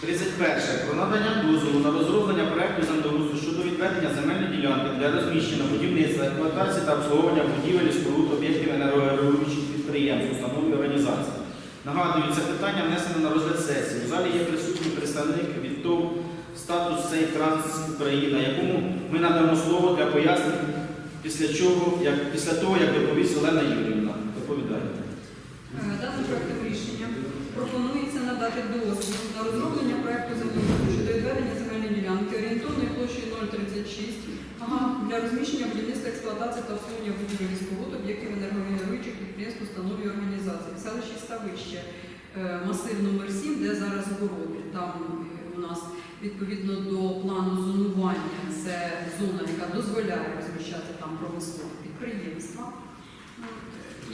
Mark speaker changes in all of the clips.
Speaker 1: 31. Про надання дозволу на розроблення проекту землеустрою щодо відведення земельної ділянки для розміщення будівництва, експлуатації та обслуговування будівель і споруд об'єктів енергогенеруючих підприємств, установ і організацій. Нагадую, це питання внесено на розгляд сесії. В залі є присутній представник від ТОВ статус Сейф Транс Україна, якому ми надамо слово для пояснень, після чого, як, після того, як доповість Олена Юрівна. Доповідає.
Speaker 2: Е, Даним рішення пропонується надати дозвіл на розроблення проекту землеустрою щодо відведення земельної ділянки орієнтовною площею 036 ага, для розміщення будівництва експлуатації та обслуговування будівель і споруд об'єктів енергогенеруючих підприємств, установ і організацій. В селищі Ставище е, масив номер 7, де зараз городи. Там е, у нас відповідно до плану зонування це зона, яка дозволяє розміщати там промислові підприємства.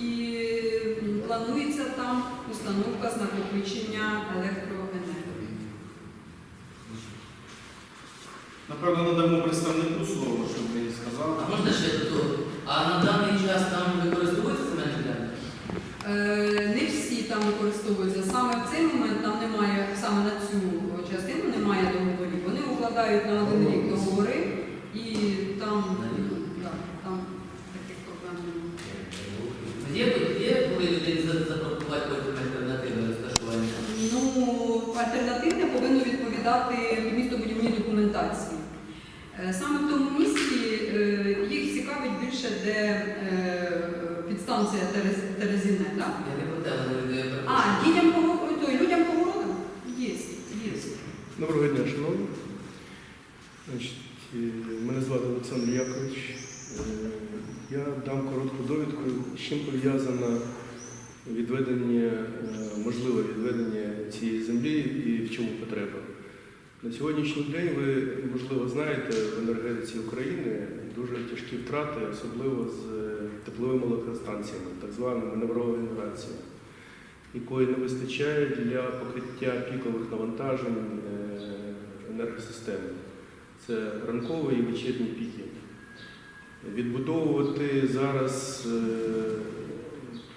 Speaker 2: І планується там установка з накопичення електроенергії.
Speaker 1: Напевно, надамо представнику слово, щоб ви сказали.
Speaker 3: А можна ще до того? А на даний час там використовується земельна ділянка?
Speaker 2: Е, Не всі там використовуються. Саме в цей момент там немає, саме на цю частину немає договорів. Вони укладають на один рік договори і там, так, там таких проблем немає.
Speaker 3: Є, є коли людині за- запропонувати потім альтернативне розташування?
Speaker 2: Ну, альтернативне повинно відповідати містобудівній документації. Е, Саме в тому місці е, їх цікавить більше, де е, підстанція Терез- Терезіне, так? А, дітям той, людям по городам? Є, є.
Speaker 4: Доброго дня, шановні. Значить, мене звати Олександр Якович. Я дам коротку довідку, з чим пов'язано відведення, можливе відведення цієї землі і в чому потреба. На сьогоднішній день ви, можливо, знаєте, в енергетиці України дуже тяжкі втрати, особливо з е, тепловими електростанціями, так званою маневровою генерацією якої не вистачає для покриття пікових навантажень е, енергосистеми. Це ранкові і вечірні піки. Відбудовувати зараз е,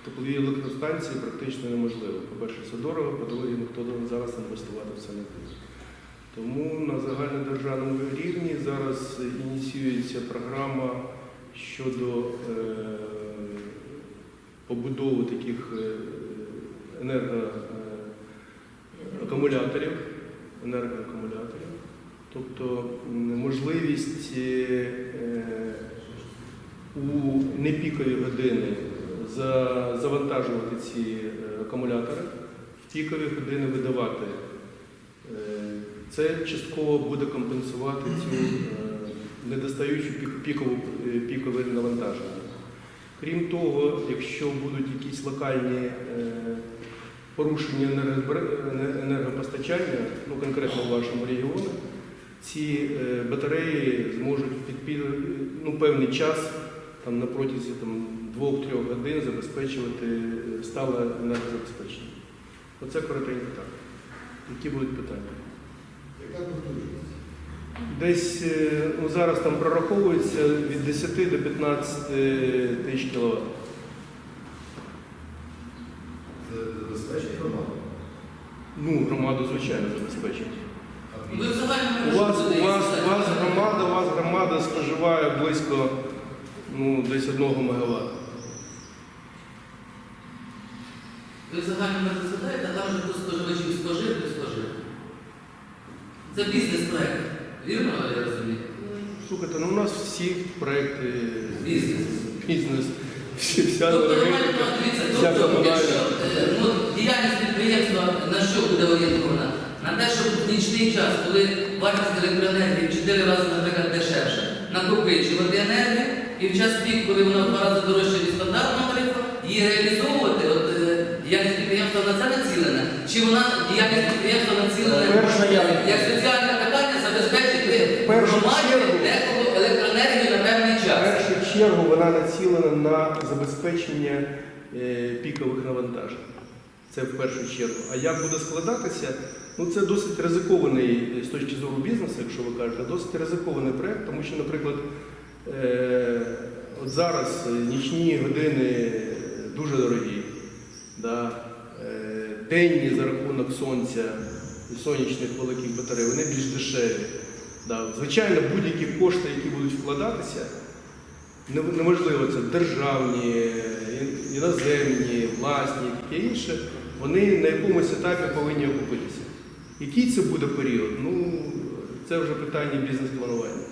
Speaker 4: теплові електростанції практично неможливо. По-перше, це дорого, по-друге, ніхто зараз інвестувати в це не буде. Тому на загальнодержавному рівні зараз ініціюється програма щодо е, побудови таких е, енергоакумуляторів, енергоакумуляторів, тобто можливість е, у непікові години завантажувати ці е, акумулятори, в пікові години видавати. Це частково буде компенсувати цю е, недостаючу пікову, е, пікове навантаження. Крім того, якщо будуть якісь локальні е, порушення енергопостачання, ну конкретно в вашому регіоні, ці батареї зможуть під, ну, певний час, там, на протязі там, 2-3 годин забезпечувати стале енергозабезпечення. Оце коротенько так. Які будуть питання?
Speaker 5: Яка?
Speaker 4: Десь е, ну, зараз там прораховується від 10 до 15 тисяч кВт.
Speaker 5: Це забезпечить громаду.
Speaker 4: Ну, громаду, звичайно, забезпечить.
Speaker 3: Ви в
Speaker 4: У вас, у вас, у вас громада, у вас громада споживає близько ну, десь 1 МВт.
Speaker 3: Ви в загальному не розглядаєте, а там же хто споживачів спожив, не спожив. Це бізнес-проект. Вірно я розумію?
Speaker 4: Слухайте, ну у нас всі проекти
Speaker 3: Бізнес.
Speaker 4: бізнес, всі, вся
Speaker 3: Тобто, нормально, дивіться,
Speaker 4: вся
Speaker 3: тобто,
Speaker 4: комунальна.
Speaker 3: якщо е, ну, діяльність підприємства на що буде орієнтована? На те, щоб в нічний час, коли вартість електроенергії в 4 рази, наприклад, дешевше, накопичувати енергію, і в час пік, коли вона в два рази дорожча від стандартного тарифу, її реалізовувати, от е, діяльність підприємства на це націлена, чи вона діяльність підприємства націлена
Speaker 4: Перша я-
Speaker 3: як соціальне питання забезпечити
Speaker 4: В першу
Speaker 3: громаді
Speaker 4: чергу-
Speaker 3: декого електроенергію на певний
Speaker 4: В
Speaker 3: час.
Speaker 4: першу чергу вона націлена на забезпечення е, пікових навантажень. Це в першу чергу. А як буде складатися? Ну це досить ризикований е, з точки зору бізнесу, якщо ви кажете, досить ризикований проєкт, тому що, наприклад, е, от зараз нічні години дуже дорогі, да, денні за рахунок сонця і сонячних великих батарей, вони більш дешеві. Да. Звичайно, будь-які кошти, які будуть вкладатися, неможливо це державні, іноземні, власні, і таке інше, вони на якомусь етапі повинні окупитися. Який це буде період? Ну, це вже питання бізнес-планування.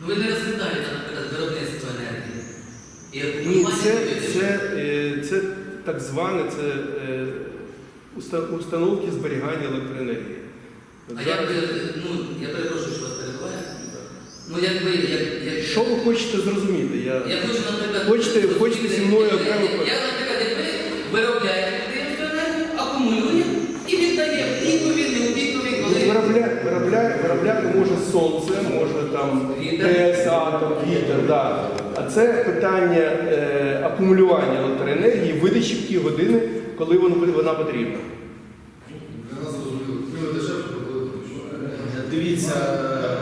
Speaker 3: Ну ви не розглядаєте, наприклад, виробництво енергії. І
Speaker 4: Ні, це, це, е, це так зване це е, установки зберігання електроенергії.
Speaker 3: А
Speaker 4: зараз-
Speaker 3: як ви, ну, я перепрошую, що вас перебуває. Ну як ви, як, як,
Speaker 4: Що ви хочете зрозуміти? Я...
Speaker 3: Я хочу, наприклад,
Speaker 4: Хочете- хочете зі мною
Speaker 3: я-
Speaker 4: окремо
Speaker 3: Я, я, наприклад, як ви виробляєте енергію, акумулює і віддає відповідний, у вікові, коли
Speaker 4: Виробля, виробля, виробляти може сонце, може там
Speaker 3: Вітер.
Speaker 4: ТЕС, атом, вітер. Да. А це питання е, акумулювання електроенергії, видачі в ті години, коли вона, вона потрібна.
Speaker 5: Для нас зрозуміло. Ми дешевше проплатили, що?
Speaker 1: Дивіться.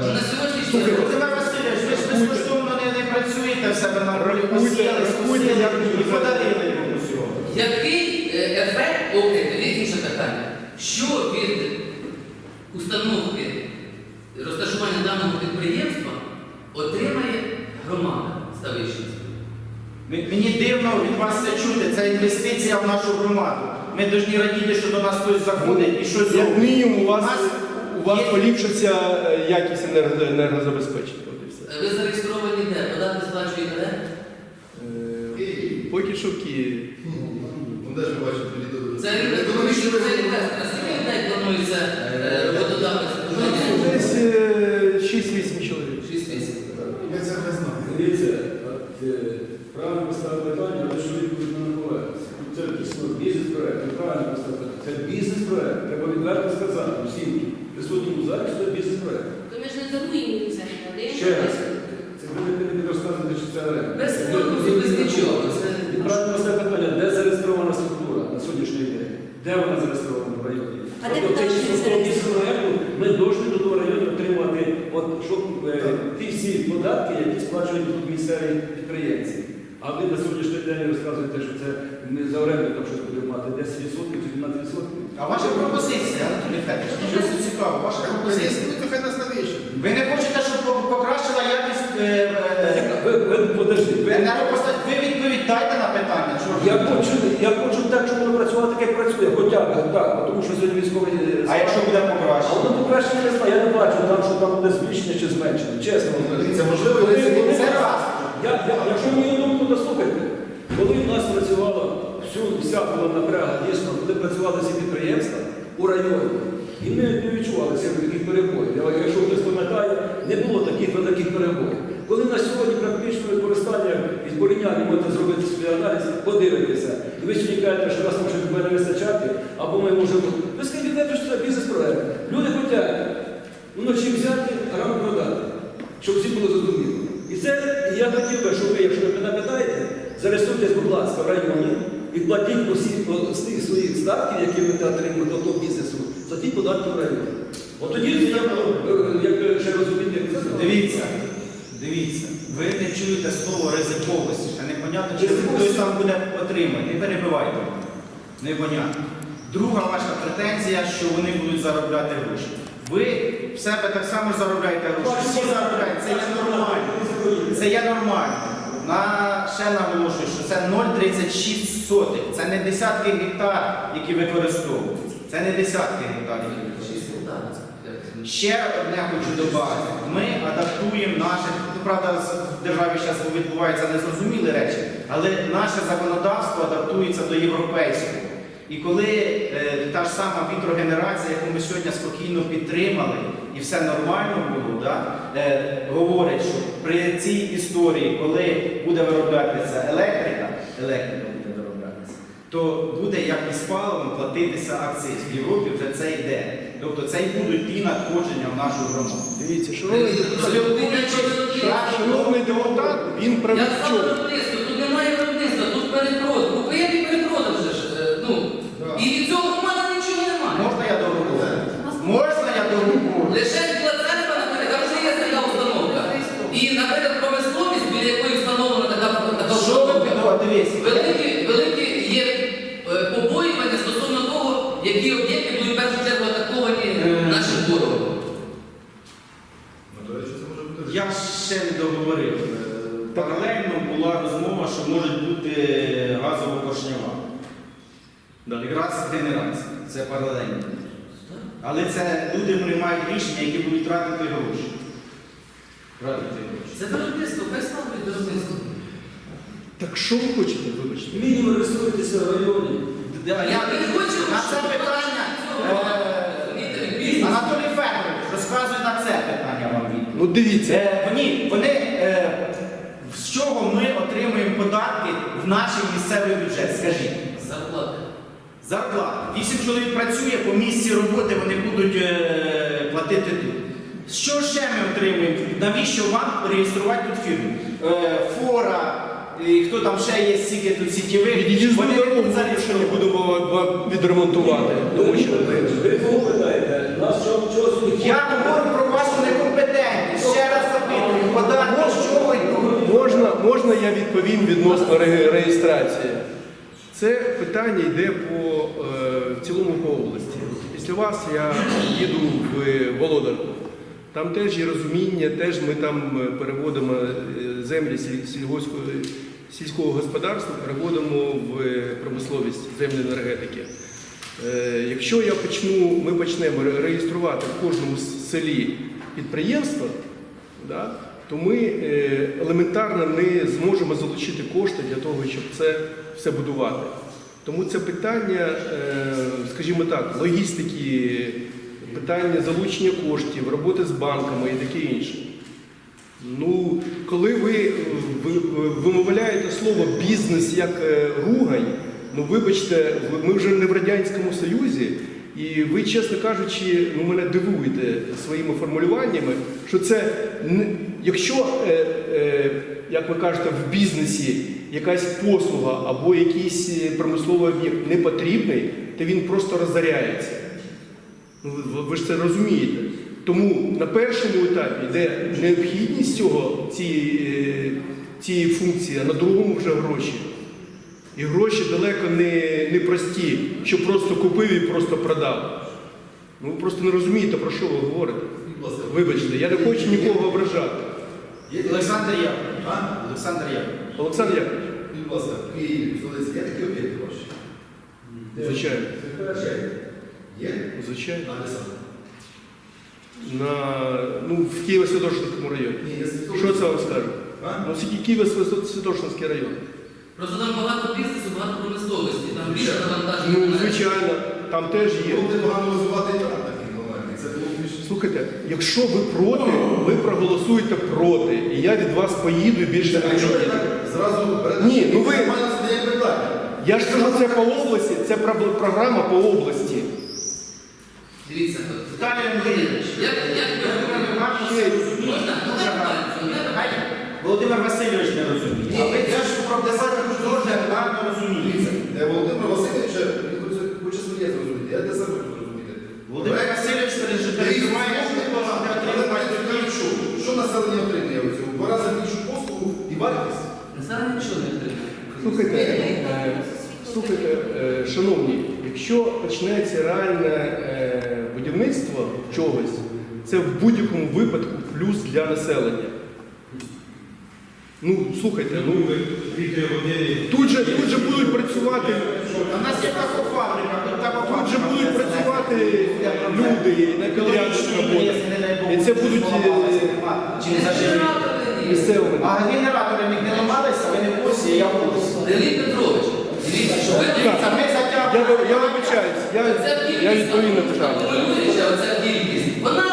Speaker 3: Ну, на сьогоднішній
Speaker 1: Слухайте,
Speaker 3: день
Speaker 1: Володимир Васильович, ви ж безкоштовно не, не працюєте в себе на полі,
Speaker 4: Рахуйте,
Speaker 1: посіяли,
Speaker 4: рахуйте,
Speaker 1: скосили
Speaker 4: як ви
Speaker 1: і подарили йому всього.
Speaker 3: який е, ефект, окей, тоді інше питання. Що від установки розташування даного підприємства отримає громада Ставищенська?
Speaker 1: М- Мені дивно від вас це чути, це інвестиція в нашу громаду. Ми повинні радіти, що до нас хтось заходить і щось
Speaker 4: Як мінімум, у вас, у вас
Speaker 1: є-
Speaker 4: поліпшиться е, якість енерго- енергозабезпечення. От і все.
Speaker 3: Е, Ви зареєстровані де? Податки сплачуєте де?
Speaker 4: Е, Поки що в Києві.
Speaker 5: Ну, де ж ви бачите, тоді до-
Speaker 3: Це тому що це інвестор. Скільки людей планується е, роботодавець?
Speaker 4: Десь е, 6-8 чоловік.
Speaker 3: Шість місяців.
Speaker 5: Ми це не знаємо.
Speaker 6: Дивіться, от, е, правильно поставив питання, але що відповідь не набувається. Це дійсно бізнес-проект, ви правильно поставили питання. Це бізнес-проект. Треба відверто сказати всім присутнім у залі, що це бізнес-проект.
Speaker 7: То ми ж не торгуємо землю,
Speaker 6: Ще раз, це ви не не розказуєте, що це оренда.
Speaker 3: Без
Speaker 6: Ви-
Speaker 3: конкурсу,
Speaker 6: ви-
Speaker 3: без
Speaker 6: ви-
Speaker 3: нічого. Це
Speaker 6: Він правильно поставив питання, де зареєстрована структура на сьогоднішній день? Де вона зареєстрована в районі?
Speaker 7: А де
Speaker 6: Тобто
Speaker 7: питання
Speaker 6: цей
Speaker 7: зареєстрована?
Speaker 6: бізнес-проекту ми повинні до того району отримати от, щоб, е, ті всі податки, які сплачують тут місцеві підприємці. А ви на сьогоднішній день розказуєте, що це не за оренду там щось буде мати 10% чи 12%.
Speaker 1: А ваша пропозиція, Анатолій Федорович, що це цікаво, ваша пропозиція.
Speaker 5: хай нас навіщо?
Speaker 1: Ви не хочете, щоб покращила якість е, е,
Speaker 6: Ви, ви, подожди, ви,
Speaker 1: енергопостачання? Ви відповідь дайте на питання.
Speaker 6: Я хочу, я хочу так, щоб воно працювало так, як працює, хоча б так, тому що сьогодні військовий...
Speaker 1: А якщо буде
Speaker 6: А
Speaker 1: покращення?
Speaker 6: воно покращення не знаю, я не бачу там, що там буде збільшення чи зменшення, чесно.
Speaker 5: Дивіться, можливо, це-
Speaker 1: це раз.
Speaker 6: Я, я, якщо мою думку дослухайте, коли в нас працювала вся була напряга, дійсно, коли працювали всі підприємства у районі, і ми не відчували цих таких перебоїв. Якщо хтось пам'ятає, не було таких великих перебоїв. Коли на сьогодні практично використання і порівняння можете зробити свій аналіз, подивитися. І ви сьогодні кажете, що нас може не вистачати, або ми можемо. Ви скажіть, що це бізнес-проект. Люди хочуть вночі взяти, а рано продати, щоб всі було зрозуміло. І це я хотів би, щоб ви, якщо ви мене питаєте, зареєструйтесь, будь ласка, в районі і платіть усі з тих своїх статків, які ви отримуєте до того бізнесу, платіть податки в районі. От тоді я е, як ще розуміти, як.
Speaker 1: Дивіться, дивіться, ви не чуєте слово ризиковості, ще непонятно, чи хтось там буде отримати. Не перебивайте. Непонятно. Друга ваша претензія, що вони будуть заробляти гроші. Ви в себе так само заробляєте гроші. Всі заробляють, це є нормально. Це є нормально. На, ще наголошую, що це 0,36 сотих. Це не десятки гектар, які використовуються. Це не десятки гектарів. які використовуються. Ще одне хочу додати. Ми адаптуємо наше, ну, правда, в державі зараз відбуваються незрозумілі речі, але наше законодавство адаптується до європейського. І коли е, та ж сама вітрогенерація, яку ми сьогодні спокійно підтримали, і все нормально було, да, е, говорить, що при цій історії, коли буде вироблятися електрика, електрика буде вироблятися, то буде як із паливом платитися акциз. В Європі вже це йде. Тобто це й будуть ті надходження в нашу громаду.
Speaker 4: Дивіться, шановний шановний депутат, він
Speaker 3: Я сказав
Speaker 4: чому?
Speaker 3: виробництво, тут немає виробництва, тут перепрод. Купив і перепродав вже ж. е, Ну, і від цього громада нічого немає.
Speaker 1: Можна я договорю? Можна я договорю?
Speaker 3: Лише
Speaker 1: дивись.
Speaker 3: Великі, великі є е, побоювання стосовно того, які об'єкти будуть в першу чергу атаковані е. нашим ворогом. Я ще не договорив.
Speaker 1: Е, паралельно була розмова, що може бути газова
Speaker 4: поршнява.
Speaker 1: Якраз генерація. Це паралельно. Але це люди приймають рішення, які будуть тратити гроші. Тратити гроші.
Speaker 3: Це виробництво, весь виробництво.
Speaker 4: Так що ви хочете, вибачте?
Speaker 6: Мінімум реєструйтеся в районі.
Speaker 1: Да,
Speaker 3: Я не хочу,
Speaker 1: на це питання. Е. Анатолій Федорович розказує на це питання вам відповідь.
Speaker 4: Ну дивіться,
Speaker 1: Е, Вони, вони е, з чого ми отримуємо податки в наш місцевий бюджет? Скажіть.
Speaker 3: Зарплати.
Speaker 1: Зарплата. Вісім чоловік працює по місці роботи, вони будуть е, платити тут. Що ще ми отримуємо? Навіщо вам реєструвати тут фірму? Е, фора, і хто там ще є, стільки тут сітєвих, вони тут
Speaker 4: ще не будемо відремонтувати. Тому що
Speaker 6: Ви кого? Нас чого чого?
Speaker 1: Я говорю про вашу некомпетентність. Ще раз запитую, з чого йдуть?
Speaker 4: можна, можна я відповім відносно ре- реєстрації? Це питання йде по е, в цілому по області. Після вас я їду в Володарку. Там теж є розуміння, теж ми там е, переводимо е, землі сіль- сільгоспського, сільського господарства, переводимо в е, промисловість землі енергетики. Е, Якщо я почну, ми почнемо реєструвати в кожному селі підприємство, да, то ми е, елементарно не зможемо залучити кошти для того, щоб це все будувати. Тому це питання, е, скажімо так, логістики, питання залучення коштів, роботи з банками і таке інше. Ну, коли ви, е, ви вимовляєте слово бізнес як е, ругань, ну вибачте, ми вже не в Радянському Союзі, і ви, чесно кажучи, ну, мене дивуєте своїми формулюваннями, що це якщо, е, е, як ви кажете, в бізнесі якась послуга або якийсь е, промисловий об'єкт не потрібний, то він просто розоряється. Ви- ж це розумієте. Тому на першому етапі йде необхідність цього, цієї, е, цієї функції, а на другому вже гроші. І гроші далеко не, не прості, що просто купив і просто продав. Ну ви просто не розумієте, про що ви говорите. Вибачте, я не хочу нікого ображати.
Speaker 1: Олександр Яковлевич. Олександр Яковлевич.
Speaker 4: Олександр Яковлевич,
Speaker 5: Будь ласка, в Києві, в столиці, є такі об'єкти ваші?
Speaker 4: звичайно,
Speaker 5: Є?
Speaker 4: звичайно.
Speaker 5: А де саме?
Speaker 4: На, ну, в Києво-Святошинському районі.
Speaker 5: Ні, я з-
Speaker 4: Що це вам скажу?
Speaker 5: А?
Speaker 4: Ну, Києво-Святошинський район.
Speaker 3: Просто там багато бізнесу, багато промисловості, там більше навантаження.
Speaker 4: Ну, звичайно, там теж є.
Speaker 5: Було б непогано розвивати і такий нормальний. Це було б більш...
Speaker 4: Слухайте, якщо ви проти, ви проголосуєте проти, і я від вас поїду і більше не
Speaker 5: ви так зразу берете?
Speaker 4: Ні, ну ви-
Speaker 5: Нормально питання.
Speaker 4: Я ж кажу, це по області, це про- програма по області.
Speaker 3: Дивіться,
Speaker 1: Віталій
Speaker 3: як, ви Можна?
Speaker 1: Хай Володимир Васильович не розуміє. А ви теж проблематику дуже гарно розумієте.
Speaker 5: Володимир Васильович, хоче, хоче своє зрозуміти. Я себе хочу зрозуміти.
Speaker 1: Володимир Васильович переживає, що
Speaker 5: населення отримує у цьому? В Два рази більшу послугу і вартість?
Speaker 3: Населення нічого не отримує.
Speaker 4: Слухайте, е, слухайте, е, шановні, якщо почнеться реальне е, будівництво чогось, це в будь-якому випадку плюс для населення. Ну, слухайте, ну тут же, тут же будуть працювати.
Speaker 1: У нас є птахофабрика, тут.
Speaker 4: Тут же будуть працювати люди на роботах. І це будуть е, місцевими.
Speaker 1: А генератори не ламалися, ви не в курсі, я в курсі.
Speaker 3: Леонід Петрович,
Speaker 4: Я, вибачаюсь, я, відповім на питання.
Speaker 3: Оця кількість, вона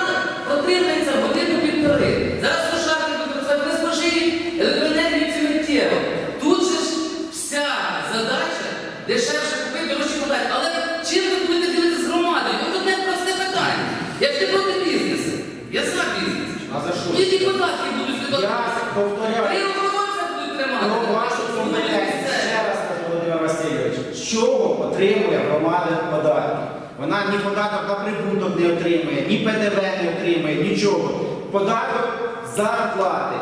Speaker 3: протримається годину-півтори. Зараз сушарки це не електроенергію цю миттєво. Тут же ж вся задача дешевше купити, дорожче подати. Але чим ви будете ділитися з громадою? От одне просте питання. Я ж не проти бізнесу. Я за бізнес.
Speaker 1: А за що?
Speaker 3: Ну, Які податки будуть
Speaker 1: Я
Speaker 3: видавати?
Speaker 1: повторяю.
Speaker 3: Три охоронця будуть тримати.
Speaker 1: Про вашу компетенцію, ще раз кажу, Володимир Васильович, з чого отримує громада податки? Вона ні податок на прибуток не отримує, ні ПДВ не отримує, нічого. Податок зарплати.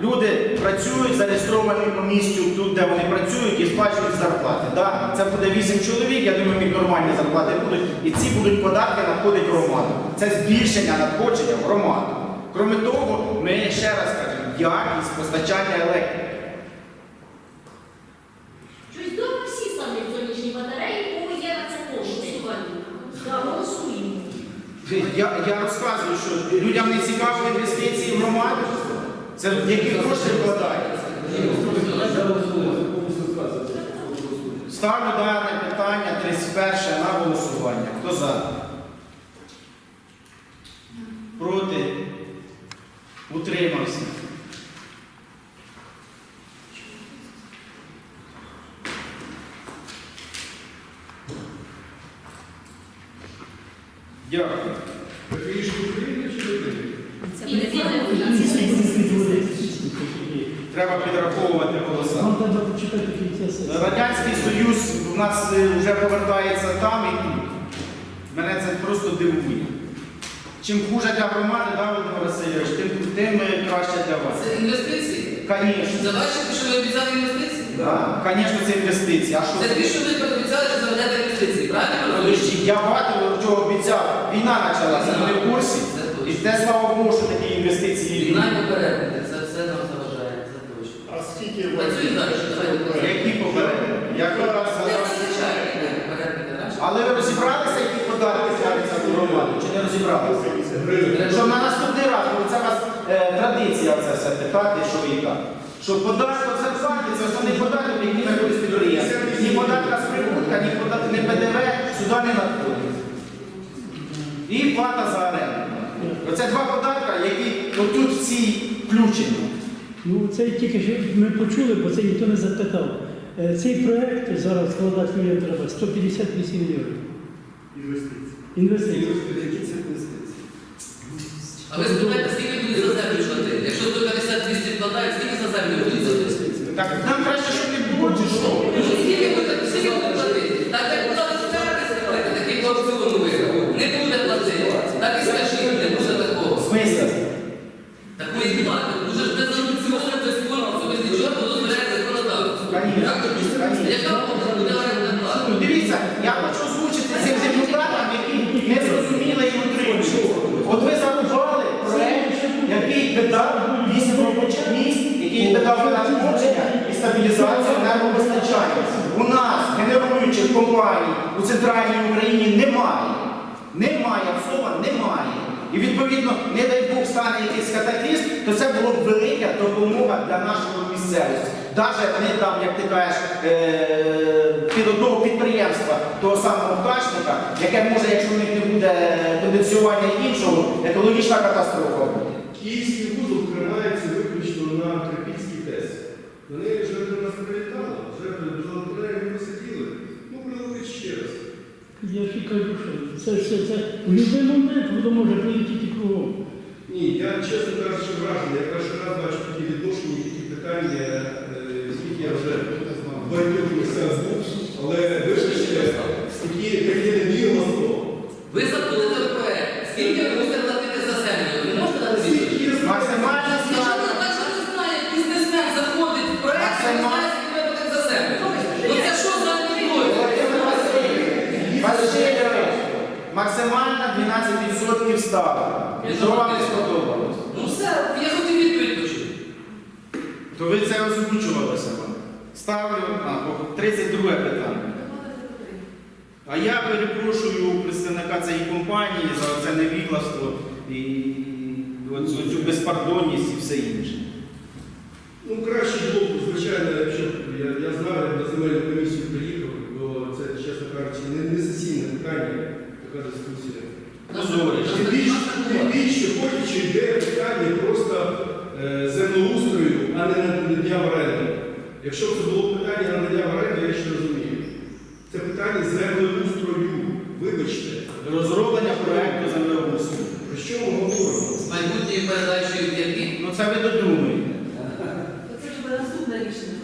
Speaker 1: Люди працюють зареєстровані по місцю тут, де вони працюють, і сплачують зарплати. Да? Це буде 8 чоловік, я думаю, їм нормальні зарплати будуть, і ці будуть податки надходити громаду. Це збільшення надходження в громаду. Крім того, ми ще раз кажемо, якість постачання електрики. Я, я розказую, що людям не цікаво інвестиції в громаду. Це які кошти вкладають. Ставлю дане питання 31 на голосування. Хто за? Проти? Утримався. Дякую. Треба підраховувати голоса. Радянський Союз у нас е, вже повертається там і тут. Мене це просто дивує. Чим хуже для громади, Володимир Васильович, тим, тим е, краще для вас.
Speaker 3: Це інвестиції.
Speaker 1: Звісно.
Speaker 3: Забачите, що ви обіцяли інвестиції?
Speaker 1: Да. Звісно, це інвестиції. А що
Speaker 3: Це що ви обіцяли, що заведете інвестиції, правильно?
Speaker 1: Я багато чого обіцяв. Війна почалася, ви не в курсі. І те, слава Богу, що такі інвестиції
Speaker 3: Війна
Speaker 1: війни.
Speaker 3: і це все нам заважає, це точно.
Speaker 6: А скільки
Speaker 3: Працюємо далі.
Speaker 1: Які попередні? Як ви раз
Speaker 3: попередники, раніше.
Speaker 1: Але ви розібралися, які податки платяться в громаду? Чи не розібралися? Що на наступний раз, бо це у вас е, традиція це все питати, що і як. Що податок це платить, це основний податок, який знаходить підприємство. Ні податка з прибутка, ні податок, ні ПДВ сюди не надходить. І плата за оренду. Оце два податка, які отут всі включені.
Speaker 8: Ну, це тільки що ми почули, бо це ніхто не запитав. Е, Цей проект зараз складати мільйон треба 158 мільйонів.
Speaker 6: інвестицій?
Speaker 8: Інвестицій.
Speaker 3: А ви спитайте, скільки буде за землю платити? Якщо 150-200 вкладають, скільки за землю буде платити?
Speaker 1: Так нам краще, щоб не було, чи що?
Speaker 3: Скільки буде, скільки буде платити? Так як платити спереди, такий по аукціону виграв. Не буде платити. Так і скажіть, не буде такого.
Speaker 1: В смислі?
Speaker 3: Такої плати. Дуже ж без аукціону, без конкурсу, без нічого, то дозволяє законодавство.
Speaker 1: Конечно,
Speaker 3: Так?
Speaker 1: конечно.
Speaker 3: Яка буде орендна плата?
Speaker 1: Ну, Дивіться, я хочу озвучити цим депутатам, які не зрозуміли і утримують. От ви зарубали проект, який би дав вісім робочих місць, який би дав надходження і стабілізацію енергопостачання. У нас генеруючих компаній у центральній Україні немає. Немає, всова немає. І відповідно, не дай Бог стане якийсь катаклізм, то це було б велика допомога для нашої місцевості. Навіть не там, як ти кажеш, е, під одного підприємства того самого пташника, яке може, якщо в них не буде конденсування іншого, екологічна катастрофа.
Speaker 4: Київський вузол тримається виключно на Трипільській ТЕС. Вони вже до нас прилітали, вже до посиділи. Ну, прилетить ще раз.
Speaker 8: Я кажу, що це все це в будь-який момент воно може прилетіти кругом.
Speaker 4: Ні, я чесно кажучи, вражений. Я перший раз бачу такі відношення, такі питання, е, скільки я вже в багатьох місцях був, але вибачте, такі такі невірності.
Speaker 3: Ви забудете проект. Скільки ви будете платити за землю? Ви можете дати відповідь?
Speaker 1: Максимальна
Speaker 3: Якщо
Speaker 1: ставка.
Speaker 3: ви так, що не знає, бізнесмен заходить в проект, а не знає, скільки ви платите за землю. Ну це що за відповідь?
Speaker 1: Володимир Васильович, Васильович, максимальна 12% ставка. Що вам не сподобалось?
Speaker 3: Ну все, я хотів відповідь почути.
Speaker 1: То ви це озвучувалося вам. Ставлю а, 32 питання. А я перепрошую представника цієї компанії за це невігластво і оцю, цю безпардонність і все інше.
Speaker 4: Ну, краще було б, звичайно, якщо б я, я знав, я на земельну комісію приїхав, бо це, чесно кажучи, не, не сесійне питання, така дискусія. Тим більше, тим більше, йде питання просто е, землеустрою, а не надання в оренду. Якщо б це було питання надання в оренду, я ще розумію. Це питання землеустрою. Вибачте,
Speaker 1: Розроблення проєкту землеустрою.
Speaker 4: про що ми говоримо?
Speaker 3: З майбутньою передачею в які?
Speaker 1: Ну це ви додумуєте.
Speaker 2: Це буде наступне рішення.